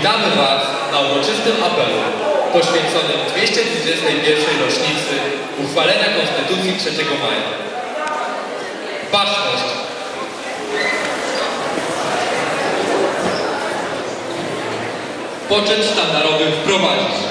Witamy Was na uroczystym apelu poświęconym 221. rocznicy uchwalenia Konstytucji 3 maja. Baczność! Poczet sztandarowy wprowadzić.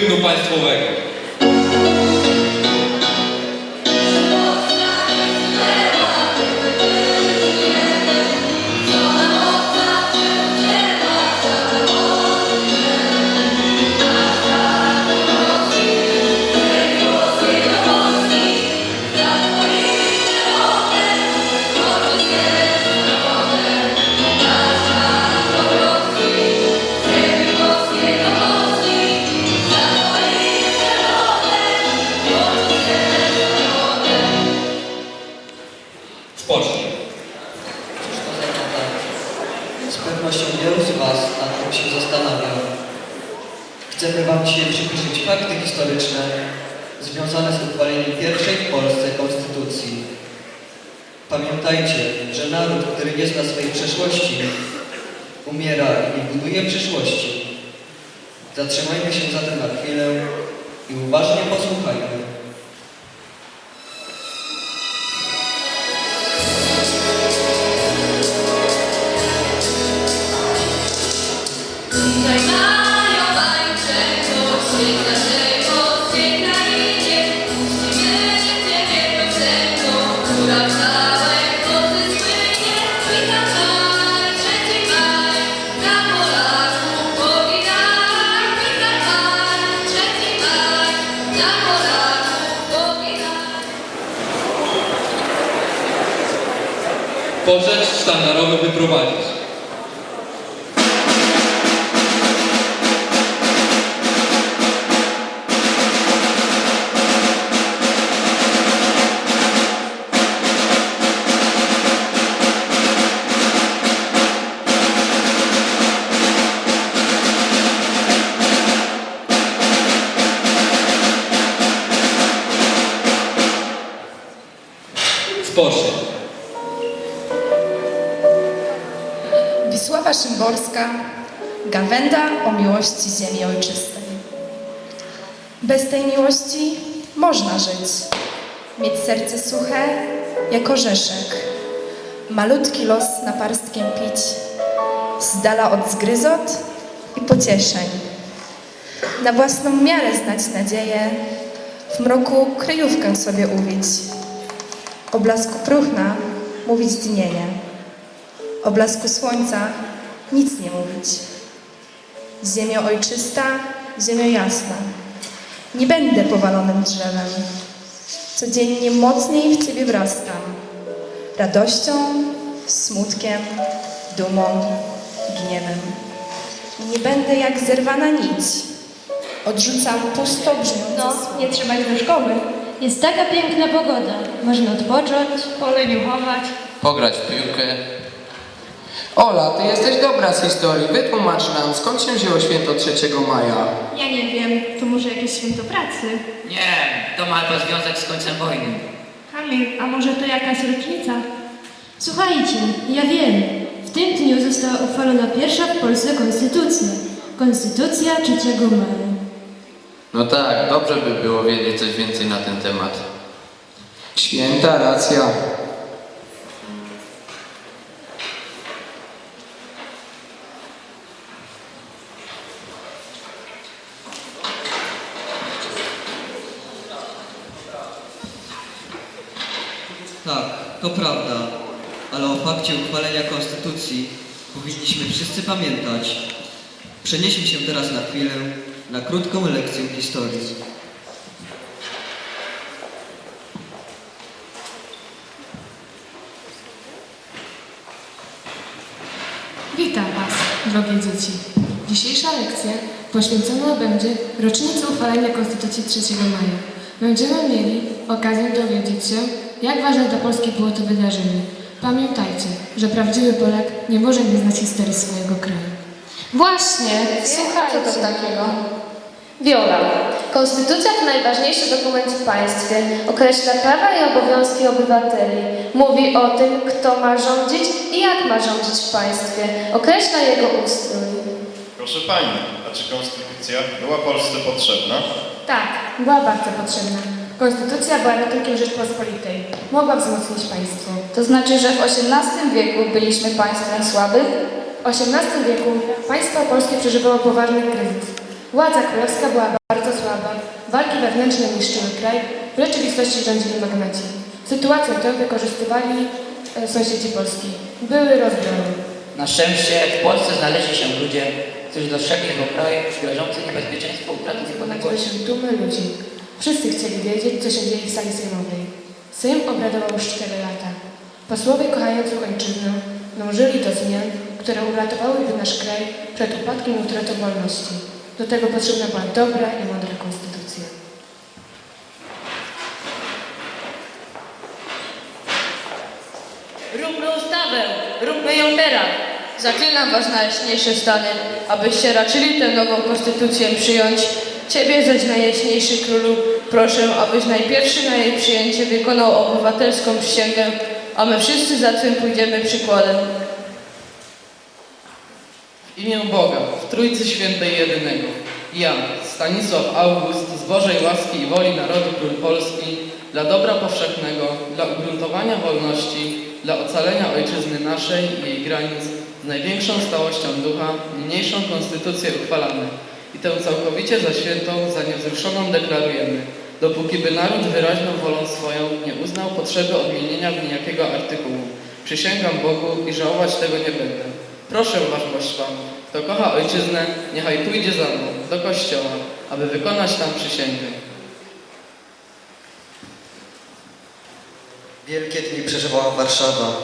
Hymnu państwowego. Pamiętajcie, że naród, który nie zna swojej przeszłości, umiera i nie buduje przyszłości. Zatrzymajmy się zatem na chwilę i uważnie posłuchajmy. Poczet sztandarowy wyprowadzić. Spocznij. Wisława Szymborska, gawenda o miłości ziemi ojczystej. Bez tej miłości można żyć, mieć serce suche jak orzeszek, malutki los naparstkiem pić, z dala od zgryzot i pocieszeń. Na własną miarę znać nadzieję, w mroku kryjówkę sobie uwić, o blasku próchna mówić dnienie. O blasku słońca nic nie mówić. Ziemio ojczysta, ziemio jasna. Nie będę powalonym drzewem. Codziennie mocniej w Ciebie wrastam. Radością, smutkiem, dumą, gniewem. Nie będę jak zerwana nić. Odrzucam pusto brzmiące No, nie trzeba iść do szkoły. Jest taka piękna pogoda. Można odpocząć, poleniuchować. pograć w piłkę. Ola, ty jesteś dobra z historii. Wytłumacz nam, skąd się wzięło święto 3 maja? Ja nie wiem, to może jakieś święto pracy? Nie, to ma chyba związek z końcem wojny. Kamil, a może to jakaś rocznica? Słuchajcie, ja wiem. W tym dniu została uchwalona pierwsza w Polsce konstytucja. Konstytucja 3 maja. No tak, dobrze by było wiedzieć coś więcej na ten temat. Święta racja. To prawda, ale o fakcie uchwalenia konstytucji powinniśmy wszyscy pamiętać. Przenieśmy się teraz na chwilę na krótką lekcję historii. Witam Was, drogie dzieci. Dzisiejsza lekcja poświęcona będzie rocznicy uchwalenia Konstytucji 3 maja. Będziemy mieli okazję dowiedzieć się, jak ważne dla Polski było to wydarzenie. Pamiętajcie, że prawdziwy Polak nie może nie znać historii swojego kraju. Właśnie, słuchajcie. Co to takiego? Wiola. Konstytucja to najważniejszy dokument w państwie. Określa prawa i obowiązki obywateli. Mówi o tym, kto ma rządzić i jak ma rządzić w państwie. Określa jego ustrój. Proszę Pani, a czy konstytucja była Polsce potrzebna? Tak, była bardzo potrzebna. Konstytucja była ratunkiem Rzeczpospolitej. Mogła wzmocnić państwo. To znaczy, że w XVIII wieku byliśmy państwem słabym? W XVIII wieku państwo polskie przeżywało poważny kryzys. Władza królewska była bardzo słaba, walki wewnętrzne niszczyły kraj, w rzeczywistości rządzili magnaci. Sytuację tę wykorzystywali e, sąsiedzi Polski. Były rozbiory. Na szczęście w Polsce znaleźli się ludzie, którzy dostrzegli w kraju grożące niebezpieczeństwo utraty niepodległości. się tłumy ludzi. Wszyscy chcieli wiedzieć, co się dzieje w sali sejmowej. Sejm obradował już 4 lata. Posłowie kochający ojczyznę dążyli do zmian, które uratowałyby nasz kraj przed upadkiem i utratą wolności. Do tego potrzebna była dobra i mądra konstytucja. Róbmy ustawę, róbmy ją teraz. Zaklinam was najjaśniejsze stany, abyście raczyli tę nową konstytucję przyjąć. Ciebie zaś najjaśniejszy królu, proszę, abyś najpierwszy na jej przyjęcie wykonał obywatelską przysięgę, a my wszyscy za tym pójdziemy przykładem. W imię Boga, w Trójcy Świętej Jedynego. Ja, Stanisław August, z Bożej łaski i woli narodu król Polski, dla dobra powszechnego, dla ugruntowania wolności, dla ocalenia ojczyzny naszej i jej granic, z największą stałością ducha, niniejszą konstytucję uchwalamy tę całkowicie za świętą, za niewzruszoną deklarujemy, dopóki by naród wyraźną wolą swoją nie uznał potrzeby odmienienia w niejakiego artykułu. Przysięgam Bogu i żałować tego nie będę. Proszę waszmość panów, kto kocha ojczyznę, niechaj pójdzie za mną do kościoła, aby wykonać tam przysięgę. Wielkie dni przeżywała Warszawa.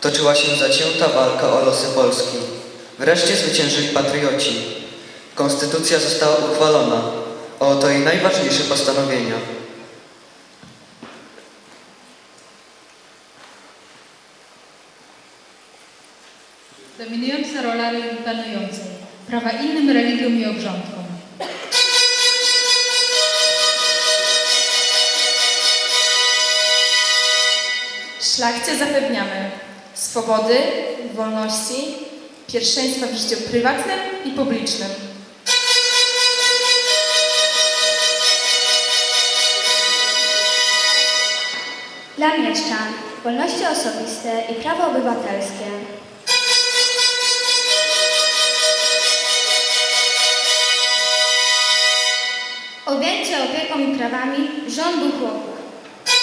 Toczyła się zacięta walka o losy Polski. Wreszcie zwyciężyli patrioci. Konstytucja została uchwalona. Oto jej najważniejsze postanowienia. Dominująca rola religii panującej. Prawa innym religiom i obrządkom. Szlachcie zapewniamy swobody, wolności, pierwszeństwa w życiu prywatnym i publicznym. Dla mieszczan wolności osobiste i prawa obywatelskie. Objęcie opieką i prawami rządu chłopów. Tak.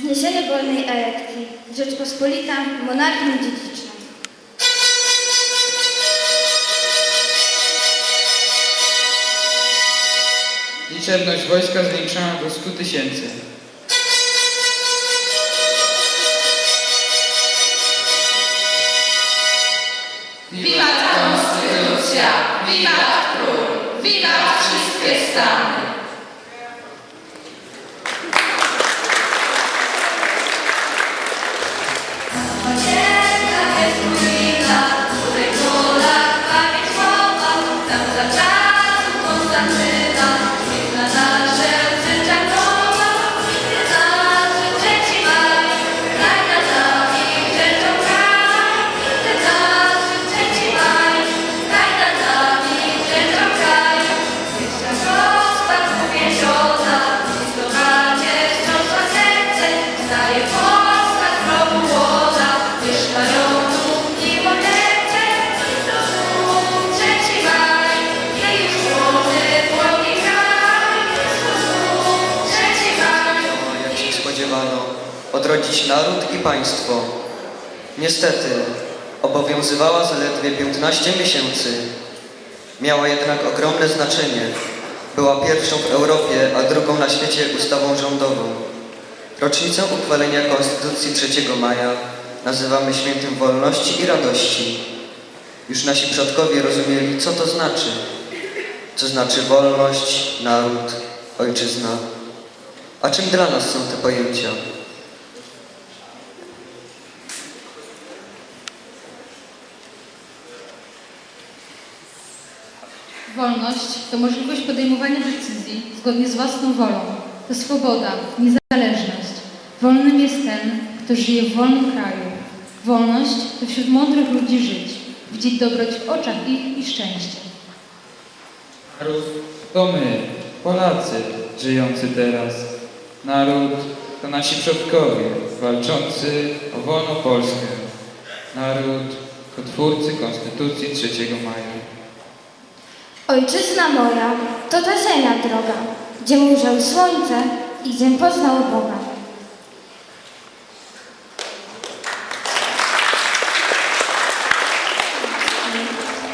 Zniesienie wolnej elekcji. Rzeczpospolita monarchię Liczebność wojska zwiększona do 100 tysięcy. Naród i państwo. Niestety, obowiązywała zaledwie 15 miesięcy. Miała jednak ogromne znaczenie. była pierwszą w Europie, a drugą na świecie ustawą rządową. Rocznicę uchwalenia Konstytucji 3 maja nazywamy świętem wolności i radości. Już nasi przodkowie rozumieli, co to znaczy. Co znaczy wolność, naród, ojczyzna. A czym dla nas są te pojęcia? Wolność to możliwość podejmowania decyzji zgodnie z własną wolą. To swoboda, niezależność. Wolnym jest ten, kto żyje w wolnym kraju. Wolność to wśród mądrych ludzi żyć, widzieć dobroć w oczach ich i szczęście. Naród to my, Polacy, żyjący teraz. Naród to nasi przodkowie, walczący o wolną Polskę. Naród to twórcy Konstytucji 3 maja. Ojczyzna moja to ta ziemia droga, gdzie ujrzał słońce i gdzie poznał Boga.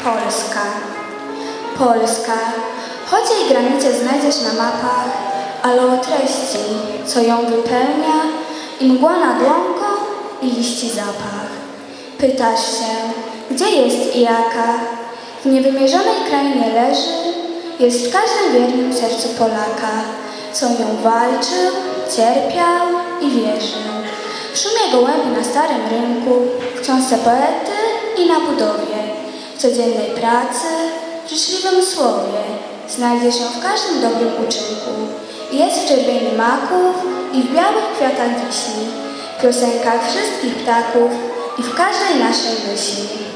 Polska. Polska. Choć jej granice znajdziesz na mapach, ale o treści, co ją wypełnia, i mgła nad łąką, i liści zapach. Pytasz się, gdzie jest i jaka? W niewymierzonej krainie leży, jest w każdym wiernym sercu Polaka, co nią walczył, cierpiał i wierzył. W szumie gołębi na starym rynku, w książce poety i na budowie, w codziennej pracy, w życzliwym słowie, znajdzie się w każdym dobrym uczynku. Jest w czerwieni maków i w białych kwiatach wiśni, w piosenkach wszystkich ptaków i w każdej naszej myśli.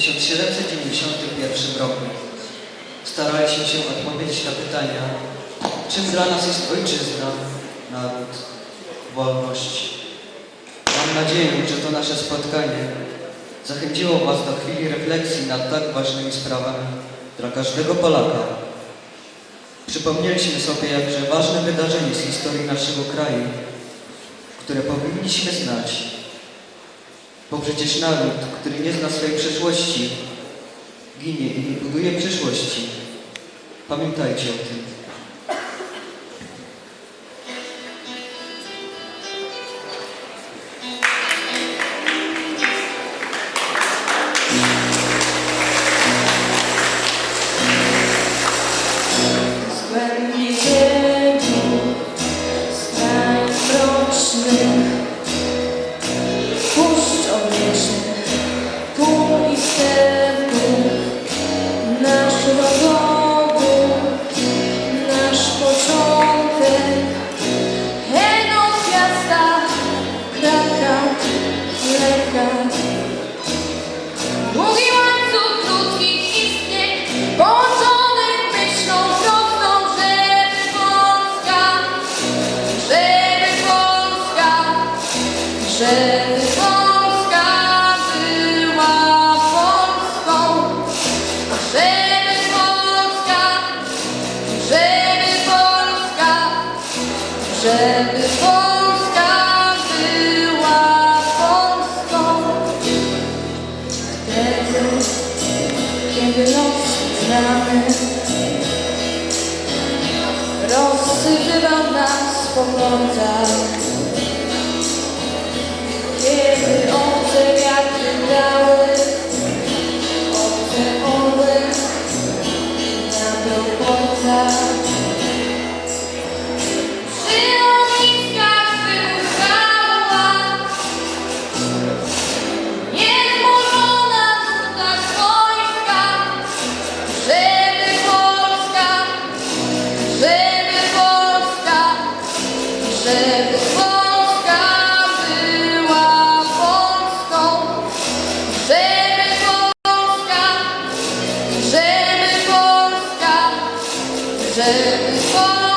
1791 roku. Staraliśmy się odpowiedzieć na pytania, czym dla nas jest ojczyzna, naród, wolność. Mam nadzieję, że to nasze spotkanie zachęciło Was do chwili refleksji nad tak ważnymi sprawami dla każdego Polaka. Przypomnieliśmy sobie jakże ważne wydarzenie z historii naszego kraju, które powinniśmy znać. Bo przecież naród, który nie zna swojej przeszłości, ginie i nie buduje przyszłości. Pamiętajcie o tym. Żeby Polska, żeby nas żeby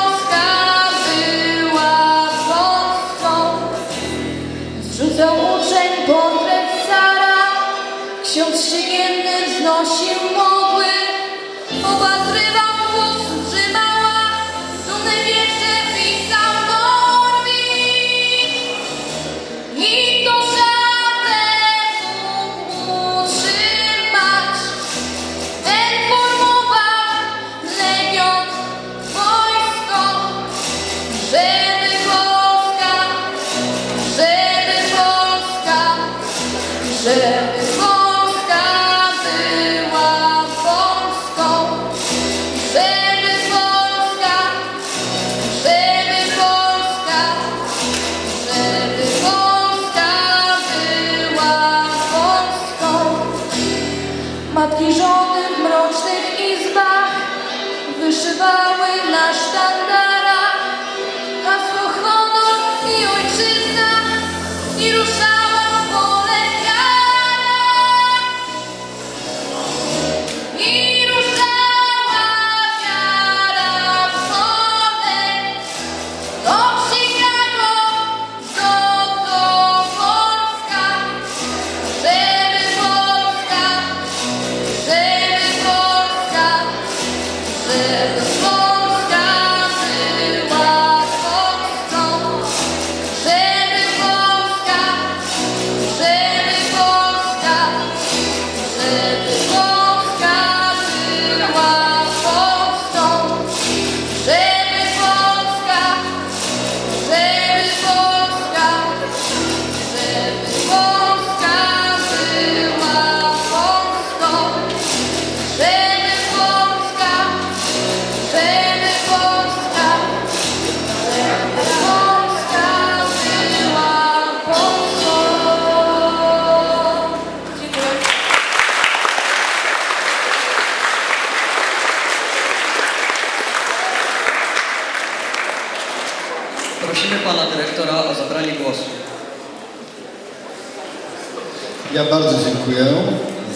Ja bardzo dziękuję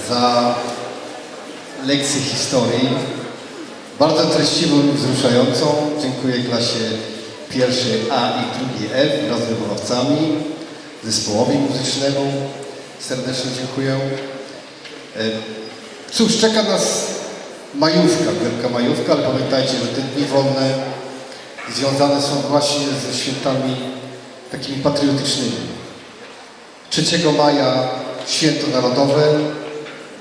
za lekcję historii. Bardzo treściwą i wzruszającą. Dziękuję klasie pierwszej A i drugiej F wraz z wychowawcami, zespołowi muzycznemu. Serdecznie dziękuję. E, Cóż, czeka nas majówka, wielka majówka, ale pamiętajcie, że te dni wolne związane są właśnie ze świętami takimi patriotycznymi. 3 maja święto narodowe.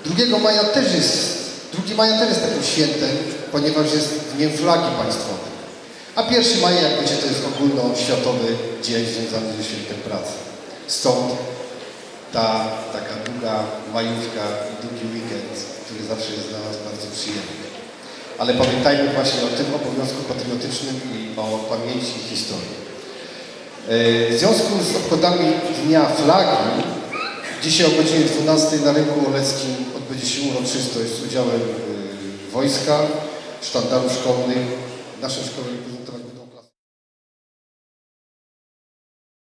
2 maja też jest, 2 maja też jest takim świętem, ponieważ jest dniem flagi państwowej. A 1 maja, jak wiecie, to jest ogólnoświatowy dzień związany ze świętem pracy. Stąd ta taka długa majówka i długi weekend, który zawsze jest dla nas bardzo przyjemny. Ale pamiętajmy właśnie o tym obowiązku patriotycznym i o pamięci historii. E, W związku z obchodami Dnia Flagi, dzisiaj o godzinie 12 na rynku oleckim odbędzie się uroczystość z udziałem e, wojska, sztandarów szkolnych, nasze szkoły